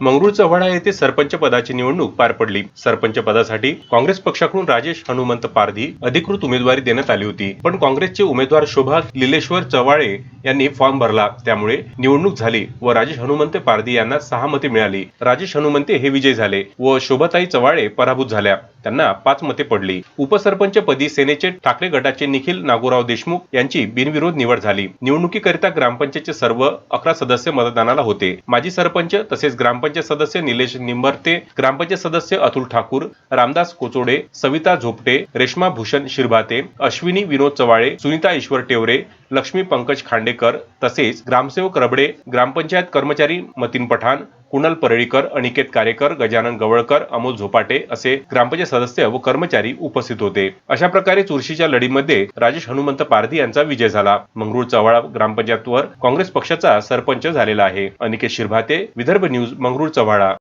मंगरुळ चव्हाडा येथे सरपंच पदाची निवडणूक पार पडली. सरपंच पदासाठी काँग्रेस पक्षाकडून राजेश हनुमंत पारधी अधिकृत उमेदवारी देण्यात आली होती. पण काँग्रेसचे उमेदवार शोभा लिलेश्वर चव्हाळे यांनी फॉर्म भरला. त्यामुळे निवडणूक झाली व राजेश हनुमंत पारधी यांना सहा मते मिळाली. राजेश हनुमंते हे विजय झाले व शोभाताई चव्हाळे पराभूत झाल्या. त्यांना पाच मते पडली. उपसरपंच पदी सेनेचे ठाकरे गटाचे निखिल नागोराव देशमुख यांची बिनविरोध निवड झाली. निवडणुकीकरिता ग्रामपंचायतचे सर्व अकरा सदस्य मतदानाला होते. माजी सरपंच तसेच ग्रामपंचायत सदस्य निलेश निंबर्ते ग्रामपंचायत सदस्य अतुल ठाकूर रामदास कोचोडे सविता झोपटे रेश्मा भूषण शिरभाते अश्विनी विनोद चवाळे सुनीता ईश्वर टेवरे लक्ष्मी पंकज खांडेकर तसेच ग्रामसेवक रबडे ग्रामपंचायत कर्मचारी मतीन पठाण कुणाल परळीकर अनिकेत कारेकर गजानन गवळकर अमोल झोपाटे असे ग्रामपंचायत सदस्य व कर्मचारी उपस्थित होते. अशा प्रकारे चुरशीच्या लढीमध्ये राजेश हनुमंत पारधी यांचा विजय झाला. मंगरुळ चव्हाळा ग्रामपंचायतवर काँग्रेस पक्षाचा सरपंच झालेला आहे. अनिकेत शिरभाते विदर्भ न्यूज मंगरुळ. चव्हाळा